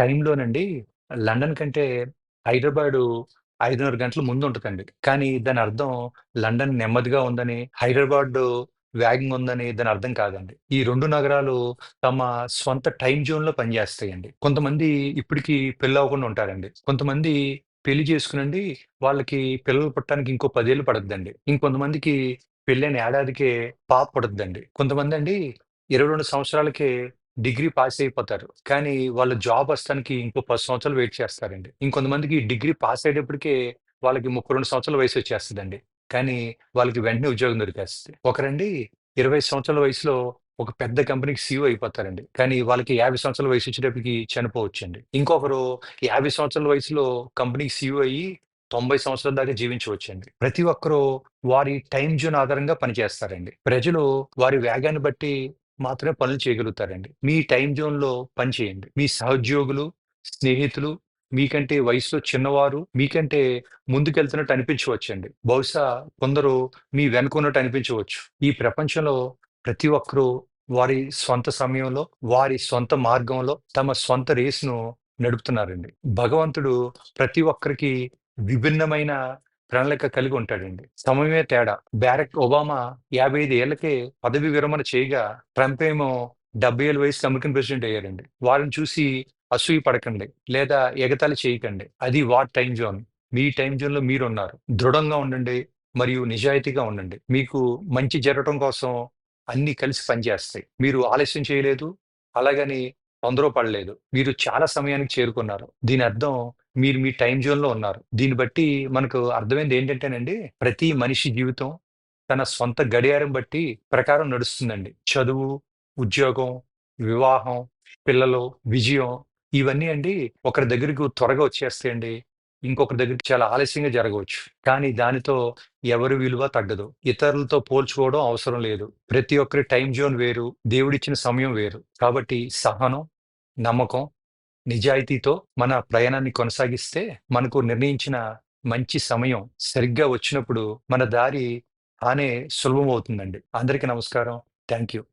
టైంలోనండి London కంటే హైదరాబాదు 5:30 గంటలు ముందు ముందుంటదండి. కానీ దాని అర్థం లండన్ నెమ్మదిగా ఉందని, హైదరాబాద్ వేగంగా ఉందని దాని అర్థం కాదండి. ఈ 2 నగరాలు తమ స్వంత టైమ్ జోన్‌లో పనిచేస్తాయండి. కొంతమంది ఇప్పటికి పెళ్ళవ్వకుండా ఉంటారండి. కొంతమంది పెళ్ళి చేసుకొనండి వాళ్ళకి పిల్లలు పుట్టడానికి ఇంకో 10 ఏళ్ళు పడద్దండి. ఇంకొంతమందికి పెళ్ళైన ఏడాదికే పాప పుడతదండి. కొంతమందండి 22 సంవత్సరాలకే డిగ్రీ పాస్ అయిపోతారు. కానీ వాళ్ళ జాబ్ వస్తానికి ఇంకో 10 సంవత్సరాలు వెయిట్ చేస్తారండి. ఇంకొంతమందికి డిగ్రీ పాస్ అయ్యేటప్పటికే వాళ్ళకి 32 సంవత్సరాల వయసొచ్చేస్తదండి. కానీ వాళ్ళకి వెంటనే ఉద్యోగం దొరికేస్తది. ఒకరండి 20 సంవత్సరాల వయసులో ఒక పెద్ద కంపెనీకి సీఈఓ అయిపోతారండి. కానీ వాళ్ళకి 50 సంవత్సరాల వయసొచ్చేటప్పటికి చనిపోవచ్చండి. ఇంకొకరు 50 సంవత్సరాల వయసులో కంపెనీకి సీఈఓ అయ్యి 90 సంవత్సరాల దాకా జీవించవచ్చండి. ప్రతి ఒక్కరూ వారి టైమ్ జోన్ ఆధారంగా పనిచేస్తారండి. ప్రజలు వారి వేగాన్ని బట్టి మాత్రమే పనులు చేయగలుగుతారండి. మీ టైమ్ జోన్‌లో పని చేయండి. మీ సహోద్యోగులు, స్నేహితులు మీకంటే వయసులో చిన్నవారు, మీకంటే ముందుకెళ్తున్నట్టు అనిపించవచ్చండి. బహుశా కొందరు మీ వెనకున్నట్టు అనిపించవచ్చు. ఈ ప్రపంచంలో ప్రతి ఒక్కరు వారి స్వంత సమయంలో, వారి సొంత మార్గంలో తమ సొంత రేస్‌ను నడుపుతున్నారండి. భగవంతుడు ప్రతి ఒక్కరికి విభిన్నమైన ప్రణాళిక కలిగి ఉంటాడండి. సమయమే తేడా. బ్యారక్ ఒబామా 55 ఏళ్ళకే పదవి విరమణ చేయగా, ట్రంప్ ఏమో డెబ్బై ఏళ్ళ వయసు అమెరికన్ ప్రెసిడెంట్ అయ్యారండి. వారిని చూసి అసూయ పడకండి. లేదా ఎగతాళి చేయకండి. అది వాట్ టైం జోన్. మీ టైం జోన్‌లో మీరున్నారు. దృఢంగా ఉండండి మరియు నిజాయితీగా ఉండండి. మీకు మంచి జరగటం కోసం అన్నీ కలిసి పనిచేస్తాయి. మీరు ఆలస్యం చేయలేదు. అలాగని తొందర పడలేదు. మీరు చాలా సమయానికి చేరుకున్నారు. దీని అర్థం మీరు మీ టైం జోన్‌లో ఉన్నారు. దీన్ని బట్టి మనకు అర్థమైంది ఏంటంటేనండి, ప్రతి మనిషి జీవితం తన సొంత గడియారం బట్టి ప్రకారం నడుస్తుందండి. చదువు, ఉద్యోగం, వివాహం, పిల్లలు, విజయం ఇవన్నీ అండి ఒకరి దగ్గరకు త్వరగా వచ్చేస్తాయండి. ఇంకొకరి దగ్గరికి చాలా ఆలస్యంగా జరగవచ్చు. కానీ దానితో ఎవరి విలువ తగ్గదు. ఇతరులతో పోల్చుకోవడం అవసరం లేదు. ప్రతి ఒక్కరి టైం జోన్ వేరు. దేవుడిచ్చిన సమయం వేరు. కాబట్టి సహనం, నమ్మకం, నిజాయితీతో మన ప్రయాణాన్ని కొనసాగిస్తే మనకు నిర్ణయించిన మంచి సమయం సరిగ్గా వచ్చినప్పుడు మన దారి తానే సులభమవుతుందండి. అందరికీ నమస్కారం. Thank you.